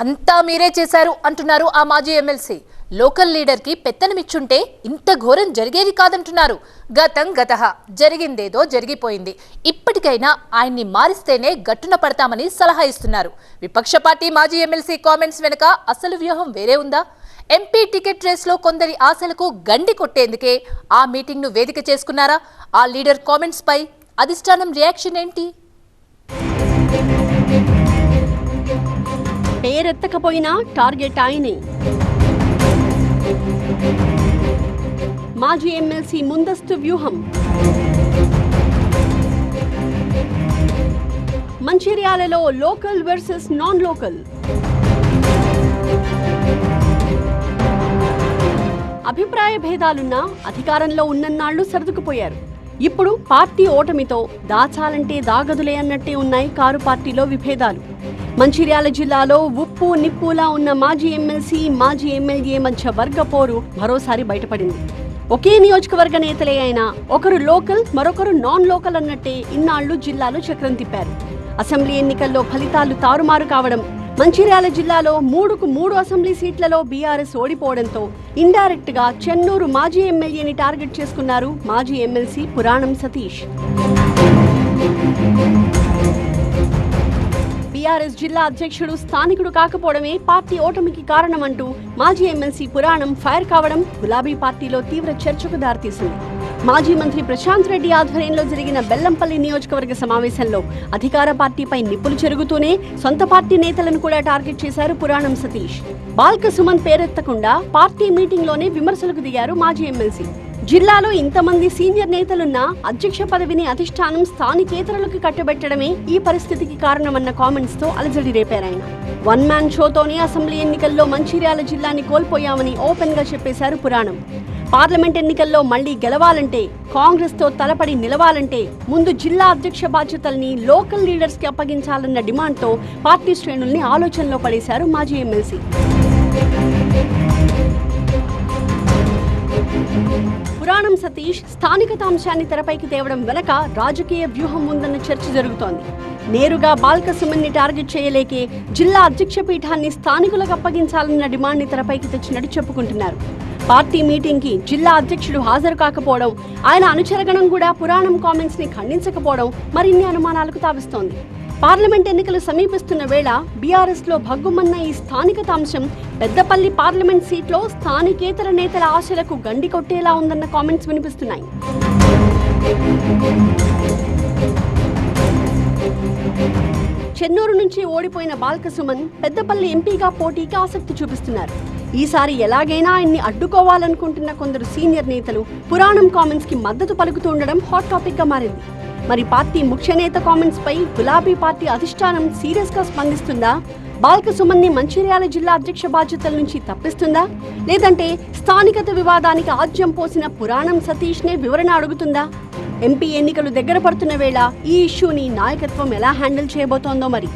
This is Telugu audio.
అంతా మీరే చేశారు అంటున్నారు ఆ మాజీ ఎమ్మెల్సీ. లోకల్ లీడర్కి పెత్తనమిచ్చుంటే ఇంత ఘోరం జరిగేది కాదంటున్నారు. గతం గత జరిగిందేదో జరిగిపోయింది. ఇప్పటికైనా ఆయన్ని మారిస్తేనే గట్టున పడతామని సలహా ఇస్తున్నారు. విపక్ష పార్టీ మాజీ ఎమ్మెల్సీ కామెంట్స్ వెనుక అసలు వ్యూహం వేరే ఉందా? ఎంపీ టికెట్ రేస్లో కొందరి ఆశలకు గండి కొట్టేందుకే ఆ మీటింగ్ను వేదిక చేసుకున్నారా? ఆ లీడర్ కామెంట్స్పై అధిష్టానం రియాక్షన్ ఏంటి? పేరెత్తకపోయినా టార్గెట్ ఆయనే. మాజీ ఎమ్మెల్సీ ముందస్తు వ్యూహం. మంచిర్యాలలో లోకల్ వర్సెస్ నాన్ లోకల్. అభిప్రాయ భేదాలున్నా అధికారంలో ఉన్నన్నాళ్ళు సర్దుకుపోయారు. ఇప్పుడు పార్టీ ఓటమితో దాచాలంటే దాగదులే అన్నట్టే ఉన్నాయి కారు పార్టీలో విభేదాలు. మంచిర్యాల జిల్లాలో ఉప్పు నిప్పులా ఉన్న మాజీ ఎమ్మెల్సీ మాజీ ఎమ్మెల్యే మధ్య వర్గ పోరు మరోసారి బయటపడింది. ఒకే నియోజకవర్గ నేతలే అయినా ఒకరు లోకల్ మరొకరు నాన్ లోకల్ అన్నట్టే ఇన్నాళ్ళు జిల్లాలో చక్రం తిప్పారు. అసెంబ్లీ ఎన్నికల్లో ఫలితాలు తారుమారు కావడం మంచిర్యాల జిల్లాలో మూడుకు మూడు అసెంబ్లీ సీట్లలో బీఆర్ఎస్ ఓడిపోవడంతో ఇండైరెక్ట్గా చెన్నూరు మాజీ ఎమ్మెల్యేని టార్గెట్ చేసుకున్నారు మాజీ ఎమ్మెల్సీ పురాణం సతీష్. బీఆర్ఎస్ జిల్లా అధ్యక్షుడు స్థానికుడు కాకపోవడమే పార్టీ ఓటమికి కారణమంటూ మాజీ ఎమ్మెల్సీ పురాణం ఫైర్ కావడం గులాబీ పార్టీలో తీవ్ర చర్చకు దారితీసింది. మాజీ మంత్రి ప్రశాంత్ రెడ్డి ఆధ్వర్యంలో జరిగిన బెల్లంపల్లి నియోజకవర్గ సమావేశంలో అధికార పార్టీపై నిప్పులు చెరుగుతూనే సొంత పార్టీ నేతలను కూడా టార్గెట్ చేశారు పురాణం సతీష్. బాల్క సుమన్ పేరెత్తకుండా పార్టీ మీటింగ్లోనే విమర్శలకు దిగారు మాజీ ఎమ్మెల్సీ. జిల్లాలో ఇంతమంది సీనియర్ నేతలున్న అధ్యక్ష పదవిని అధిష్టానం స్థానికేతరులకు కట్టబెట్టడమే ఈ పరిస్థితికి కారణమన్న కామెంట్స్తో అలజడి రేపారాయన వన్ మ్యాన్ షోతోనే అసెంబ్లీ ఎన్నికల్లో మంచిర్యాల జిల్లాని కోల్పోయామని ఓపెన్గా చెప్పేశారు పురాణం. పార్లమెంట్ ఎన్నికల్లో మళ్ళీ గెలవాలంటే కాంగ్రెస్తో తలపడి నిలవాలంటే ముందు జిల్లా అధ్యక్ష బాధ్యతల్ని లోకల్ లీడర్స్కి అప్పగించాలన్న డిమాండ్తో పార్టీ శ్రేణుల్ని ఆలోచనలో పడేశారు మాజీ ఎమ్మెల్సీ. పురాణం సతీష్ స్థానికతాంశాన్ని తెరపైకి తేవడం వెనక రాజకీయ వ్యూహం ఉందన్న చర్చ జరుగుతోంది. నేరుగా బాల్క సుమన్ని టార్గెట్ చేయలేకే జిల్లా అధ్యక్ష పీఠాన్ని స్థానికులకు అప్పగించాలన్న డిమాండ్ని తెరపైకి తెచ్చినట్టు చెప్పుకుంటున్నారు పార్టీ మీటింగ్కి జిల్లా అధ్యక్షుడు హాజరు కాకపోవడం ఆయన అనుచరగణం కూడా పురాణం కామెంట్స్ని ఖండించకపోవడం మరిన్ని అనుమానాలకు తావిస్తోంది. పార్లమెంట్ ఎన్నికలు సమీపిస్తున్న వేళ బీఆర్ఎస్లో భగ్గుమన్న ఈ స్థానికత అంశం పెద్దపల్లి పార్లమెంట్ సీట్లో స్థానికేతర నేతల ఆశలకు గండి కొట్టేలా ఉందన్న కామెంట్స్ వినిపిస్తున్నాయి. చెన్నూరు నుంచి ఓడిపోయిన బాల్క సుమన్ పెద్దపల్లి ఎంపీగా పోటీకి ఆసక్తి చూపిస్తున్నారు. ఈసారి ఎలాగైనా ఆయన్ని అడ్డుకోవాలనుకుంటున్న కొందరు సీనియర్ నేతలు పురాణం కామెంట్స్కి మద్దతు పలుకుతుండడం హాట్ టాపిక్గా మారింది. మరి పార్టీ ముఖ్య నేత కామెంట్స్ పై గులాబీ పార్టీ అధిష్టానం సీరియస్గా స్పందిస్తుందా? బాల్క సుమన్ని మంచిర్యాల జిల్లా అధ్యక్ష బాధ్యతల నుంచి తప్పిస్తుందా? లేదంటే స్థానికత వివాదానికి ఆజ్యం పోసిన పురాణం సతీష్నే వివరణ అడుగుతుందా? ఎంపీ ఎన్నికలు దగ్గర పడుతున్న వేళ ఈ ఇష్యూని నాయకత్వం ఎలా హ్యాండిల్ చేయబోతోందో మరి.